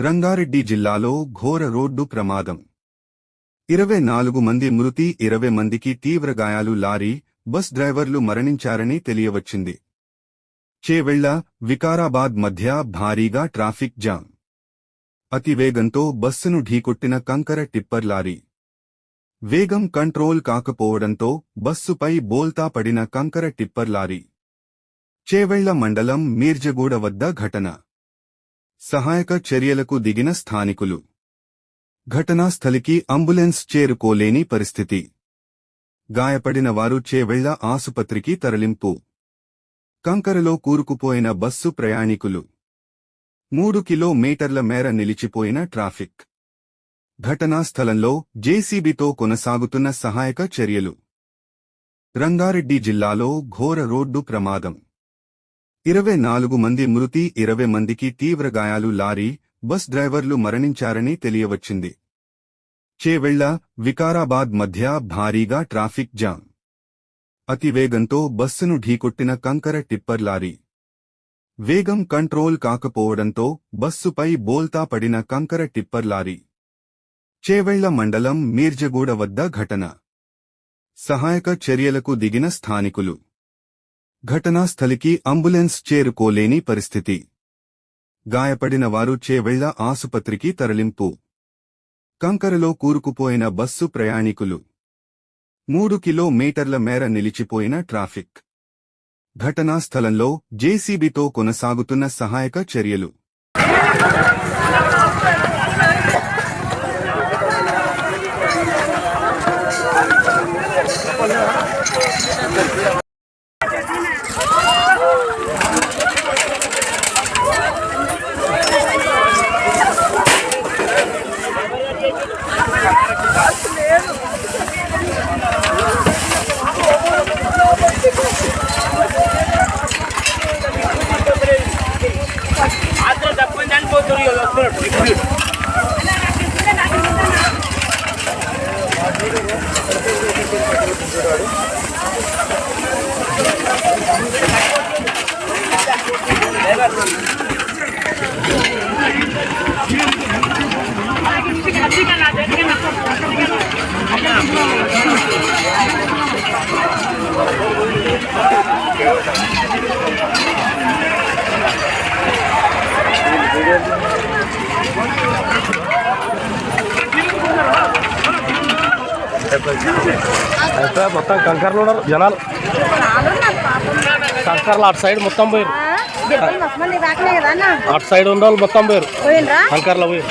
రంగారెడ్డి జిల్లాలో ఘోర రోడ్డు ప్రమాదం. ఇరవై నాలుగు మంది మృతి ఇరవై మందికి తీవ్ర గాయాలు లారీ బస్ డ్రైవర్లు మరణించారని తెలియవచ్చింది. చేవెళ్ళ వికారాబాద్ మధ్య భారీగా ట్రాఫిక్ జామ్. అతివేగంతో బస్సును ఢీకొట్టిన కంకర టిప్పర్ లారీ. వేగం కంట్రోల్ కాకపోవడంతో బస్సుపై బోల్తా పడిన కంకర టిప్పర్ లారీ. చేవెళ్ళ మండలం మీర్జగూడ వద్ద ఘటన. సహాయక చర్యలకు దిగిన స్థానికులు. ఘటనా స్థలికి అంబులెన్స్ చేరుకోలేని పరిస్థితి. గాయపడిన వారు చేవెళ్ళ ఆసుపత్రికి తరలింపు. కంకరలో కూరుకుపోయిన బస్సు ప్రయాణికులు. మూడు కిలోమీటర్ల మేర నిలిచిపోయిన ట్రాఫిక్. ఘటనా స్థలంలో జేసీబీతో కొనసాగుతున్న సహాయక చర్యలు. రంగారెడ్డి జిల్లాలో ఘోర రోడ్డు ప్రమాదం. ఇరవై నాలుగు మంది మృతి ఇరవై మందికి తీవ్ర గాయాలు లారీ బస్ డ్రైవర్లు మరణించారని తెలియవచ్చింది. చేవెళ్ళ వికారాబాద్ మధ్య భారీగా ట్రాఫిక్ జామ్. అతివేగంతో బస్సును ఢీకొట్టిన కంకర టిప్పర్ లారీ. వేగం కంట్రోల్ కాకపోవడంతో బస్సుపై బోల్తా పడిన కంకర టిప్పర్ లారీ. చేవెళ్ళ మండలం మీర్జగూడ వద్ద ఘటన. సహాయక చర్యలకు దిగిన స్థానికులు. ఘటనా స్థలికి అంబులెన్స్ చేరుకోలేని పరిస్థితి. గాయపడిన వారు చేవెళ్ళ ఆసుపత్రికి తరలింపు. కంకరలో కూరుకుపోయిన బస్సు ప్రయాణికులు. మూడు కిలోమీటర్ల మేర నిలిచిపోయిన ట్రాఫిక్. ఘటనా స్థలంలో జేసీబీతో కొనసాగుతున్న సహాయక చర్యలు. మొత్తం కంకర్లు ఉన్నారు జనాలు కంకర్లు అటు సైడ్ మొత్తం పోయారు అటు సైడ్ ఉన్న వాళ్ళు మొత్తం పోయారు అంకర్లో పోయారు